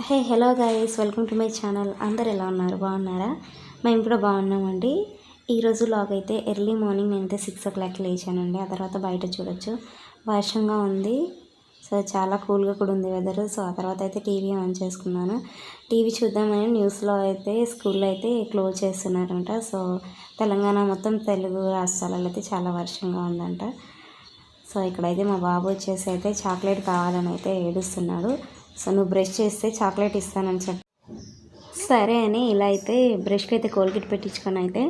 Hey hello guys welcome to my channel. అందరు ఎలా ఉన్నారు? బాగున్నారా? మేము కూడా బాగున్నామండి. ఈరోజు లాగ్ అయితే ఎర్లీ మార్నింగ్ నేనైతే సిక్స్ ఓ క్లాక్ లేచానండి. ఆ తర్వాత బయట చూడొచ్చు. వర్షంగా ఉంది. సో చాలా కూల్గా కూడా ఉంది వెదర్ సో ఆ తర్వాత అయితే టీవీ ఆన్ చేసుకున్నాను. టీవీ చూద్దామని న్యూస్లో అయితే స్కూల్లో అయితే క్లోజ్ చేస్తున్నారంట. సో తెలంగాణ మొత్తం తెలుగు రాష్ట్రాలలో అయితే చాలా వర్షంగా ఉందంట. సో ఇక్కడైతే మా బాబు వచ్చేసి అయితే చాక్లెట్ కావాలని అయితే ఏడుస్తున్నాడు. సో నువ్వు బ్రష్ చేస్తే చాక్లెట్ ఇస్తానని చెప్పి. సరే అని ఇలా అయితే బ్రష్కి అయితే కోల్గేట్ పెట్టించుకొని అయితే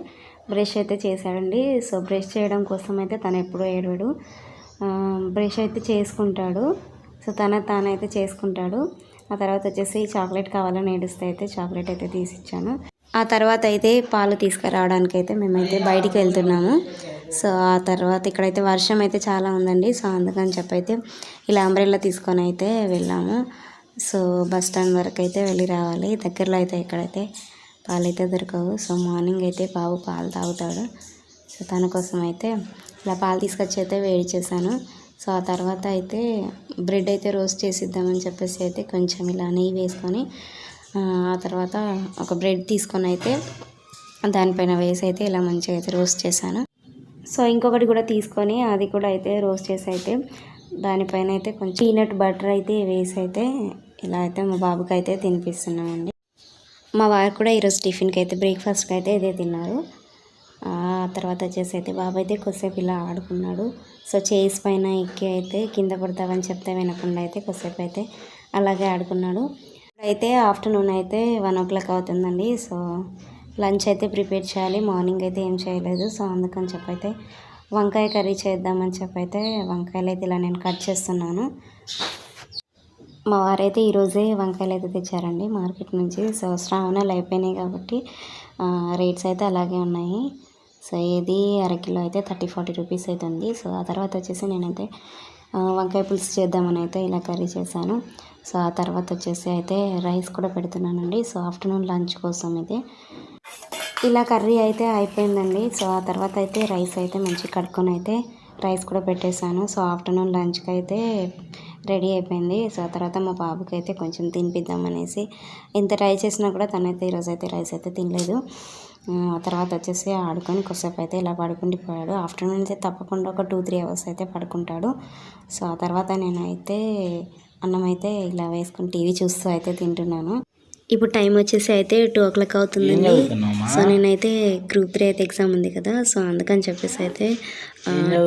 బ్రష్ అయితే చేశాడండి. సో బ్రష్ చేయడం కోసం అయితే తను ఎప్పుడూ ఏడవడు. బ్రష్ అయితే చేసుకుంటాడు. సో తన తానైతే చేసుకుంటాడు. ఆ తర్వాత వచ్చేసి చాక్లెట్ కావాలని ఏడుస్తే అయితే చాక్లెట్ అయితే తీసిచ్చాను. ఆ తర్వాత అయితే పాలు తీసుకురావడానికి అయితే మేమైతే బయటికి వెళ్తున్నాము. సో ఆ తర్వాత ఇక్కడైతే వర్షం అయితే చాలా ఉందండి. సో అందుకని చెప్పైతే ఇలా అంబ్రెల్లా తీసుకొని అయితే వెళ్ళాము. సో బస్ స్టాండ్ వరకు అయితే వెళ్ళి రావాలి. దగ్గరలో అయితే ఎక్కడైతే పాలు అయితే దొరకవు. సో మార్నింగ్ అయితే బాబు పాలు తాగుతాడు. సో తన కోసం అయితే ఇలా పాలు తీసుకొచ్చి అయితే వేడి చేశాను. సో ఆ తర్వాత అయితే బ్రెడ్ అయితే రోస్ట్ చేసిద్దామని చెప్పేసి అయితే కొంచెం ఇలా నెయ్యి వేసుకొని ఆ తర్వాత ఒక బ్రెడ్ తీసుకొని అయితే దానిపైన వేసి అయితే ఇలా మంచిగా అయితే రోస్ట్ చేశాను. సో ఇంకొకటి కూడా తీసుకొని అది కూడా అయితే రోస్ట్ చేసి అయితే దానిపైన అయితే కొంచెం పీనట్ బటర్ అయితే వేసి అయితే ఇలా అయితే మా బాబుకి అయితే తినిపిస్తున్నామండి. మా వారు కూడా ఈరోజు టిఫిన్కి అయితే బ్రేక్ఫాస్ట్కి అయితే ఇదే తిన్నారు. ఆ తర్వాత వచ్చేసి అయితే బాబు అయితే కొద్దిసేపు ఇలా ఆడుకున్నాడు. సో చేయిస్ పైన ఎక్కి అయితే కింద పడతావని చెప్తే వినకుండా అయితే కొద్దిసేపు అయితే అలాగే ఆడుకున్నాడు. అయితే ఆఫ్టర్నూన్ అయితే వన్ ఓ క్లాక్ అవుతుందండి. సో లంచ్ అయితే ప్రిపేర్ చేయాలి. మార్నింగ్ అయితే ఏం చేయలేదు. సో అందుకని చెప్పి అయితే వంకాయ కర్రీ చేద్దామని చెప్పి అయితే వంకాయలు అయితే ఇలా నేను కట్ చేస్తున్నాను. మా వారైతే ఈరోజే వంకాయలు అయితే తెచ్చారండి మార్కెట్ నుంచి. సో శ్రావణాలు అయిపోయినాయి కాబట్టి రేట్స్ అయితే అలాగే ఉన్నాయి. సో ఏది అరకిలో అయితే థర్టీ ఫార్టీ రూపీస్ అయితే ఉంది. సో ఆ తర్వాత వచ్చేసి నేనైతే వంకాయ పులుసు చేద్దామని అయితే ఇలా కర్రీ చేశాను. సో ఆ తర్వాత వచ్చేసి అయితే రైస్ కూడా పెడుతున్నానండి. సో ఆఫ్టర్నూన్ లంచ్ కోసం ఇది. ఇలా కర్రీ అయితే అయిపోయిందండి. సో ఆ తర్వాత అయితే రైస్ అయితే మంచిగా కడుక్కొని అయితే రైస్ కూడా పెట్టేశాను. సో ఆఫ్టర్నూన్ లంచ్కి అయితే రెడీ అయిపోయింది. సో ఆ తర్వాత మా బాబుకి అయితే కొంచెం తినిపిద్దాం అనేసి ఎంత ట్రై చేసినా కూడా తనైతే ఈరోజు అయితే రైస్ అయితే తినలేదు. ఆ తర్వాత వచ్చేసి ఆడుకొని కొద్దిసేపు అయితే ఇలా పడుకుండిపోయాడు. ఆఫ్టర్నూన్ అయితే తప్పకుండా ఒక టూ త్రీ అవర్స్ అయితే పడుకుంటాడు. సో ఆ తర్వాత నేనైతే అన్నం అయితే ఇలా వేసుకొని టీవీ చూస్తూ అయితే తింటున్నాను. ఇప్పుడు టైం వచ్చేసి అయితే టూ ఓ క్లాక్ అవుతుందండి సో నేనైతే గ్రూప్ త్రీ అయితే ఎగ్జామ్ ఉంది కదా. సో అందుకని చెప్పేసి అయితే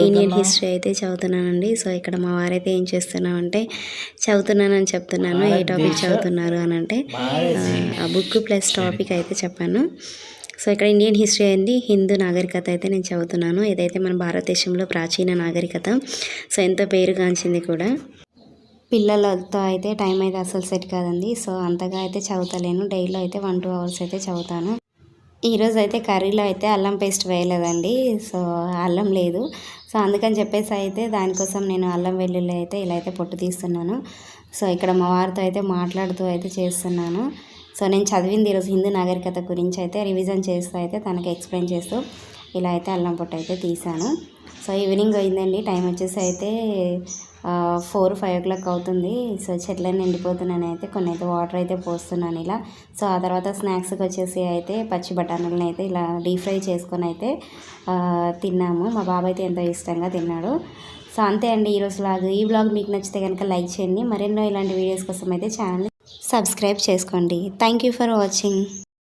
ఇండియన్ హిస్టరీ అయితే చదువుతున్నానండి. సో ఇక్కడ మా వారైతే ఏం చేస్తున్నామంటే చదువుతున్నానని చెప్తున్నాను. ఏ టాపిక్ చదువుతున్నారు అని అంటే ఆ, ఆ బుక్ ప్లస్ టాపిక్ అయితే చెప్పాను. సో ఇక్కడ ఇండియన్ హిస్టరీ అయింది. హిందూ నాగరికత అయితే నేను చదువుతున్నాను. ఇదైతే మన భారతదేశంలో ప్రాచీన నాగరికత. సో ఎంతో పేరుగాంచింది కూడా. పిల్లలతో అయితే టైం అయితే అసలు సెట్ కాదండి. సో అంతగా అయితే చదువుతలేను. డైలీ అయితే వన్ టూ అవర్స్ అయితే చదువుతాను. ఈరోజు అయితే కర్రీలో అయితే అల్లం పేస్ట్ వేయలేదండి. సో అల్లం లేదు. సో అందుకని చెప్పేసి అయితే దానికోసం నేను అల్లం వెల్లుల్లి అయితే ఇలా అయితే పొట్టు తీస్తున్నాను. సో ఇక్కడ మా వారితో అయితే మాట్లాడుతూ అయితే చేస్తున్నాను. సో నేను చదివింది ఈరోజు హిందూ నాగరికత గురించి అయితే రివిజన్ చేస్తూ అయితే తనకి ఎక్స్ప్లెయిన్ చేస్తూ ఇలా అయితే అల్లం పొట్టు అయితే తీసాను. సో ఈవినింగ్ అయిందండి. టైం వచ్చేసి అయితే ఫోర్ ఫైవ్ ఓ క్లాక్ అవుతుంది. సో చెట్లన్నీ నిండిపోతున్నాను అయితే. కొన్ని అయితే వాటర్ అయితే పోస్తున్నాను ఇలా. సో ఆ తర్వాత స్నాక్స్కి వచ్చేసి అయితే పచ్చి బఠానీలను అయితే ఇలా డీప్ ఫ్రై చేసుకొని అయితే తిన్నాము. మా బాబాయ్ అయితే ఎంతో ఇష్టంగా తిన్నాడు. సో అంతే అండి ఈరోజు బ్లాగ్ ఈ బ్లాగ్ మీకు నచ్చితే కనుక లైక్ చేయండి. మరెన్నో ఇలాంటి వీడియోస్ కోసం అయితే ఛానల్ సబ్స్క్రైబ్ చేసుకోండి. Thank you for watching.